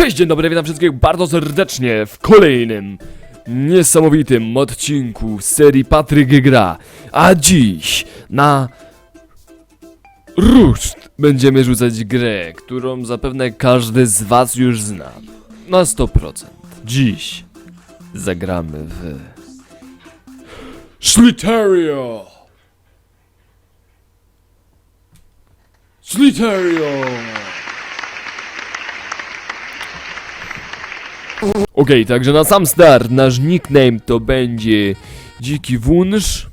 Cześć, dzień dobry, witam wszystkich bardzo serdecznie w kolejnym niesamowitym odcinku serii Patryk Gra. A dziś na ruszt będziemy rzucać grę, którą zapewne każdy z was już zna. Na 100%. Dziś zagramy w... Slitario! Slitario! Okej, także na sam start nasz nickname to będzie Dziki Wunsz.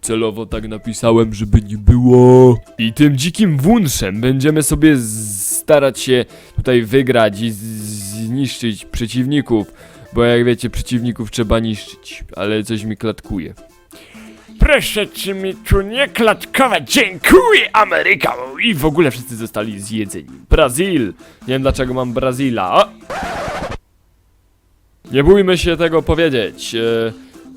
Celowo tak napisałem, żeby nie było. I tym dzikim wunszem będziemy sobie starać się tutaj wygrać i zniszczyć przeciwników. Bo jak wiecie, przeciwników trzeba niszczyć, ale coś mi klatkuje. Proszę ci mi tu nie klatkować, dziękuję Ameryka! I w ogóle wszyscy zostali zjedzeni. Brazil! Nie wiem dlaczego mam Brazila. O! Nie bójmy się tego powiedzieć. E,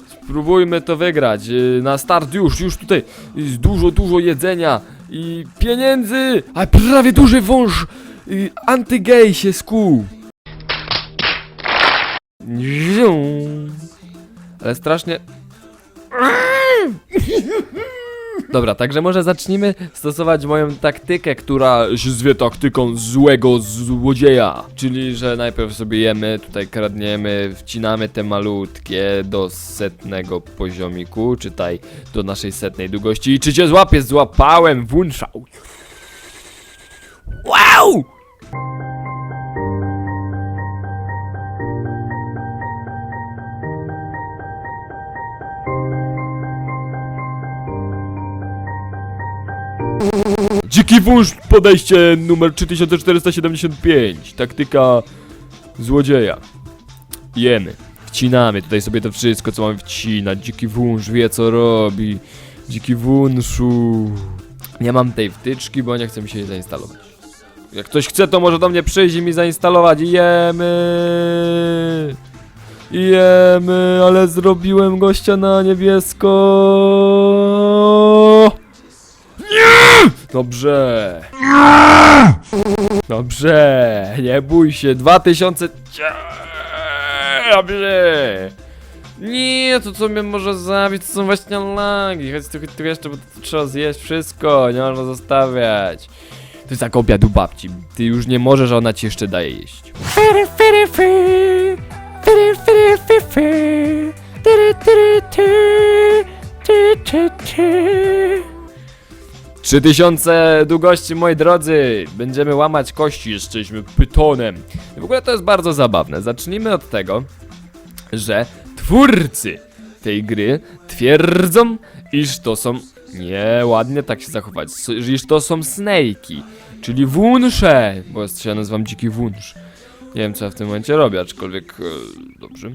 spróbujmy to wygrać. E, na start już, już tutaj jest dużo, dużo jedzenia i pieniędzy! A prawie duży wąż y, antygej się skuł. Ale strasznie... Dobra, także może zacznijmy stosować moją taktykę, która się zwie taktyką złego złodzieja. Czyli, że najpierw sobie jemy, tutaj kradniemy, wcinamy te malutkie do setnego poziomiku, czytaj do naszej setnej długości. I czy cię złapię? Złapałem, wunszał. Wow! Dziki wąż, podejście numer 3475. Taktyka złodzieja. Jemy. Wcinamy tutaj sobie to wszystko, co mamy wcinać. Dziki wąż wie, co robi. Dziki wąszu. Nie mam tej wtyczki, bo nie chcę mi się jej zainstalować. Jak ktoś chce, to może do mnie przyjść i mi zainstalować. Jemy. Jemy, ale zrobiłem gościa na niebiesko. Dobrze. Dobrze. Nie bój się. 2000. Dobrze. Nie, to co mnie może zabić, to są właśnie lagi. Chodź tu, tu jeszcze, bo to trzeba zjeść wszystko. Nie można zostawiać. To jest jak obiad u babci. Ty już nie możesz, a ona ci jeszcze daje jeść. 3000 długości, moi drodzy. Będziemy łamać kości, jesteśmy pytonem. I w ogóle to jest bardzo zabawne. Zacznijmy od tego, że twórcy tej gry twierdzą, iż to są. Nie, ładnie tak się zachować. Iż to są snake'i, czyli wunsze. Bo ja nazywam dziki wunsz. Nie wiem, co ja w tym momencie robię, aczkolwiek. E, dobrze.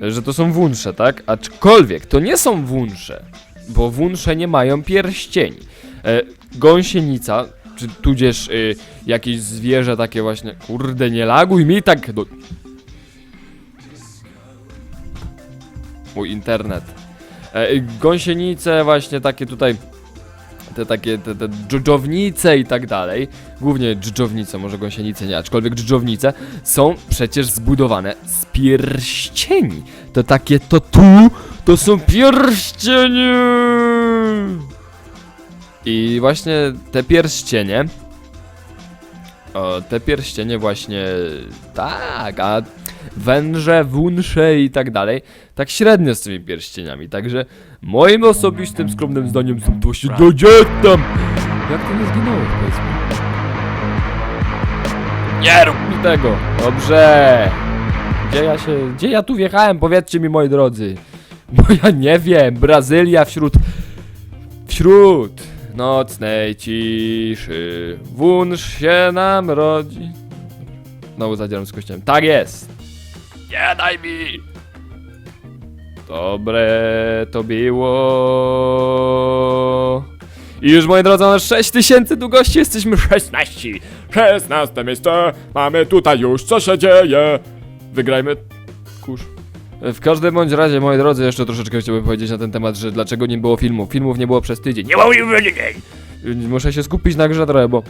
Że to są wunsze, tak? Aczkolwiek to nie są wunsze, bo wunsze nie mają pierścieni. E, gąsienica, czy tudzież y, jakieś zwierzę takie właśnie. Kurde, nie laguj mi tak. Do... Mój internet. E, y, gąsienice, właśnie takie tutaj. Te takie, te, te dżdżownice i tak dalej. Głównie dżdżownice, może gąsienice nie, aczkolwiek dżdżownice są przecież zbudowane z pierścieni. To takie to tu, to są pierścienie. I właśnie te pierścienie. O, te pierścienie właśnie. Tak, a węże, wunsze i tak dalej. Tak średnio z tymi pierścieniami. Także moim osobistym skromnym zdaniem są to się tam. Jak ty nie zginąłeś, powiedz mi? Nie rób mi tego! Dobrze! Gdzie ja się. Gdzie ja tu wjechałem? Powiedzcie mi moi drodzy. Bo ja nie wiem. Brazylia wśród Wśród nocnej ciszy wunsz się nam rodzi. Znowu zadzieram z kościołem. Tak jest! Nie daj mi! Dobre to było. I już moi drodzy, na 6000 długości jesteśmy 16. 16 miejsce. Mamy tutaj już co się dzieje. Wygrajmy. Kurz. W każdym bądź razie, moi drodzy, jeszcze troszeczkę chciałbym powiedzieć na ten temat, że dlaczego nie było filmów. Filmów nie było przez tydzień. Nie było filmów! Muszę się skupić na grze trochę, bo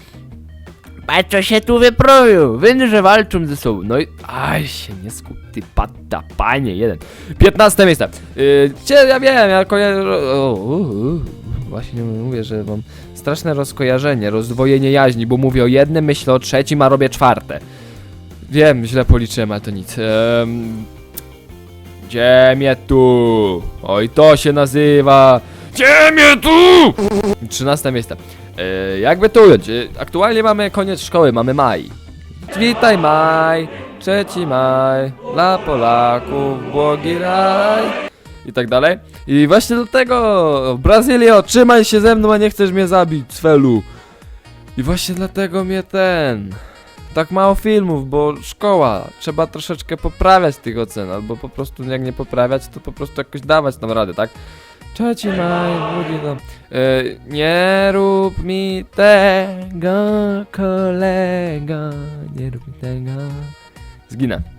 Patrz co się tu wyprowił, węże walczą ze sobą, no i... Aj się nie skup, ty pata, panie, jeden. 15 miejsce. Yy, cie, ja wiem, ja kojarzę... O, u, u, właśnie mówię, że mam straszne rozkojarzenie, rozdwojenie jaźni, bo mówię o jednym, myślę o trzecim, a robię czwarte. Wiem, źle policzyłem, ale to nic. Um, ziemię tu! Oj, to się nazywa... Ziemię tu! 13 miejsce. E, jakby to ująć? E, aktualnie mamy koniec szkoły, mamy maj. Witaj maj, trzeci maj, dla Polaków błogi raj. I tak dalej. I właśnie dlatego, Brazylio, trzymaj się ze mną, a nie chcesz mnie zabić, Cfelu. I właśnie dlatego mnie ten... Tak mało filmów, bo szkoła, trzeba troszeczkę poprawiać tych ocen, albo po prostu jak nie poprawiać, to po prostu jakoś dawać nam radę, tak? Trzeci maj, drugi tam. Nie rób mi tego, kolego, nie rób mi tego. Zginę.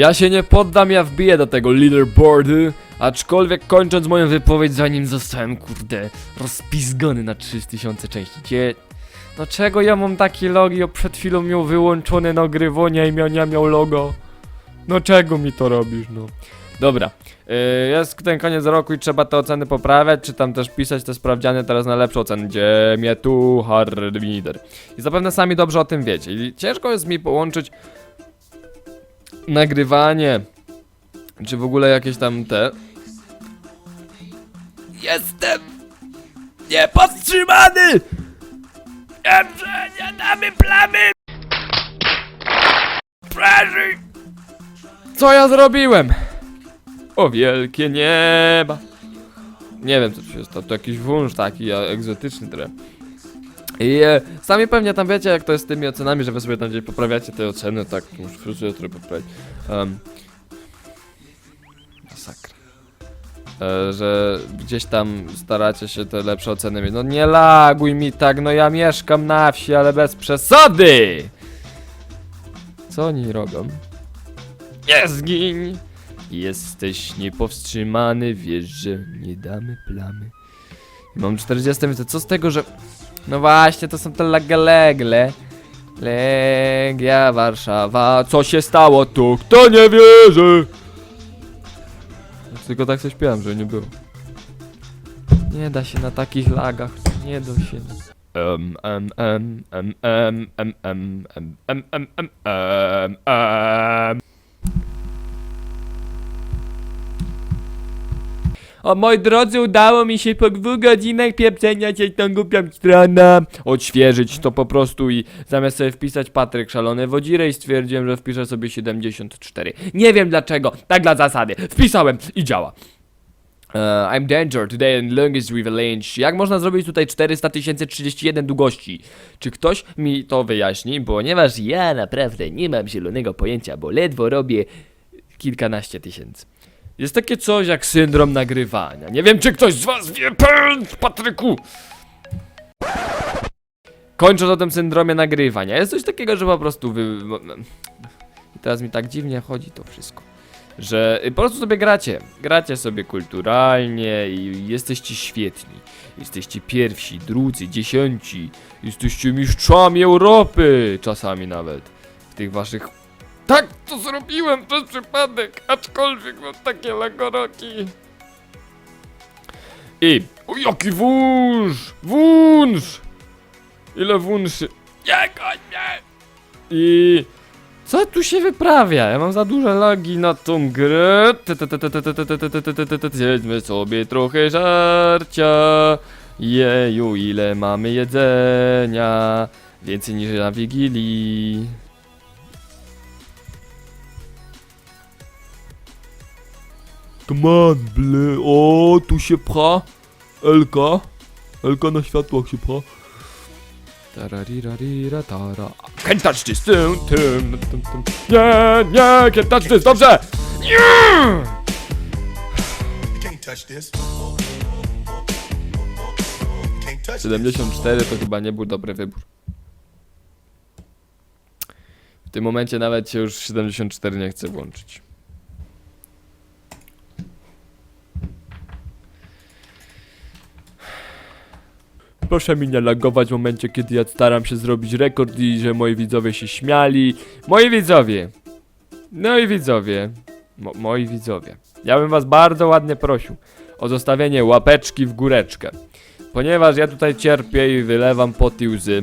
Ja się nie poddam, ja wbiję do tego leaderboardu, aczkolwiek kończąc moją wypowiedź, zanim zostałem, kurde, rozpizgany na 3000 części. Gdzie... No czego ja mam taki logi, przed chwilą miał wyłączone nagrywanie i miał, nie miał logo? No czego mi to robisz, no? Dobra, yy, jest ten koniec roku i trzeba te oceny poprawiać, czy tam też pisać te sprawdziany teraz na lepsze oceny, gdzie mnie tu hard leader. I zapewne sami dobrze o tym wiecie. I ciężko jest mi połączyć nagrywanie, czy w ogóle jakieś tam te. Jestem niepowstrzymany! Wiem, że nie damy plamy! Praży! Co ja zrobiłem? O wielkie nieba! Nie wiem co tu się stało, to jakiś wąż taki egzotyczny trochę. I e, sami pewnie tam wiecie jak to jest z tymi ocenami, że wy sobie tam gdzieś poprawiacie te oceny, tak, muszę trochę poprawić. Um, masakra. E, że gdzieś tam staracie się te lepsze oceny mieć. No nie laguj mi tak, no ja mieszkam na wsi, ale bez przesady! Co oni robią? Nie zgiń! Jesteś niepowstrzymany, wiesz, że nie damy plamy. Mam 40 minut, co z tego, że... No właśnie, to są te legalegle. Legia Warszawa. Co się stało tu? Kto nie wierzy? Tylko tak coś śpiewam, że nie było. Nie da się na takich lagach. Nie da się. Um, um, um, um, um, um, um, um, um, um, um, um, O moi drodzy, udało mi się po dwóch godzinach pieprzenia się tą głupią stronę odświeżyć to po prostu i zamiast sobie wpisać Patryk Szalony Wodzirej stwierdziłem, że wpiszę sobie 74. Nie wiem dlaczego, tak dla zasady. Wpisałem i działa. Uh, I'm Danger, today in longest river range. Jak można zrobić tutaj 400 031 długości? Czy ktoś mi to wyjaśni? Ponieważ ja naprawdę nie mam zielonego pojęcia, bo ledwo robię kilkanaście tysięcy. Jest takie coś jak syndrom nagrywania. Nie wiem, czy ktoś z was wie, Patryku! Kończąc o tym syndromie nagrywania, jest coś takiego, że po prostu wy... I teraz mi tak dziwnie chodzi to wszystko. Że po prostu sobie gracie. Gracie sobie kulturalnie i jesteście świetni. Jesteście pierwsi, drudzy, dziesięci. Jesteście mistrzami Europy, czasami nawet. W tych waszych tak, to zrobiłem przez przypadek, aczkolwiek mam takie lagoroki. I... O, jaki wąż! Wąż! Ile wąży? Nie, goń mnie! I... Co tu się wyprawia? Ja mam za duże lagi na tą grę. Zjedźmy sobie trochę żarcia. Jeju, ile mamy jedzenia. Więcej niż na Wigilii. Come on, ble. O, tu się pcha. Elka. Elka na światłach się pcha. Tararirarira, tara. Can't touch this. Tum, tum, tum, tum. Nie, nie, can't touch this. Dobrze. Nie! Can't touch this. 74 to chyba nie był dobry wybór. W tym momencie nawet się już 74 nie chce włączyć. Proszę mi nie lagować w momencie, kiedy ja staram się zrobić rekord i że moi widzowie się śmiali. Moi widzowie! No i widzowie. Mo moi widzowie. Ja bym was bardzo ładnie prosił o zostawienie łapeczki w góreczkę. Ponieważ ja tutaj cierpię i wylewam poty łzy.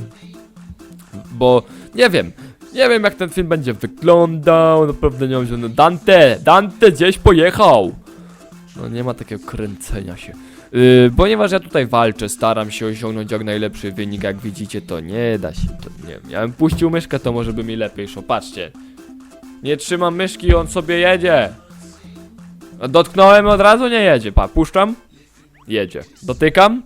Bo nie wiem, nie wiem jak ten film będzie wyglądał, naprawdę nie mam zielonego. Dante! Dante gdzieś pojechał! No nie ma takiego kręcenia się. Yy, ponieważ ja tutaj walczę, staram się osiągnąć jak najlepszy wynik, jak widzicie to nie da się, to nie wiem, ja bym puścił myszkę to może by mi lepiej szło, patrzcie. Nie trzymam myszki, on sobie jedzie. Dotknąłem od razu, nie jedzie, pa, puszczam, jedzie. Dotykam,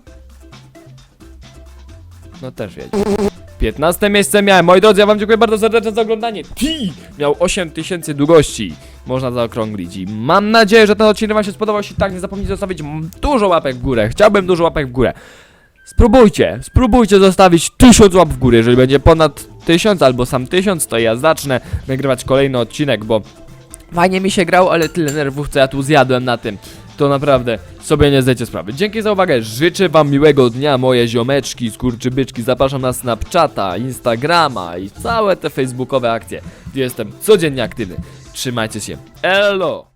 no też jedzie. 15 miejsce miałem. Moi drodzy, ja wam dziękuję bardzo serdecznie za oglądanie. Pi! Miał 8000 długości. Można zaokrąglić i mam nadzieję, że ten odcinek wam się spodobał. Jeśli tak, nie zapomnijcie zostawić dużo łapek w górę. Chciałbym dużo łapek w górę. Spróbujcie, spróbujcie zostawić 1000 łap w górę. Jeżeli będzie ponad 1000 albo sam 1000, to ja zacznę nagrywać kolejny odcinek, bo fajnie mi się grał, ale tyle nerwów, co ja tu zjadłem na tym to naprawdę sobie nie zdajecie sprawy. Dzięki za uwagę, życzę wam miłego dnia, moje ziomeczki, skurczybyczki, zapraszam na Snapchata, Instagrama i całe te facebookowe akcje, jestem codziennie aktywny. Trzymajcie się, elo!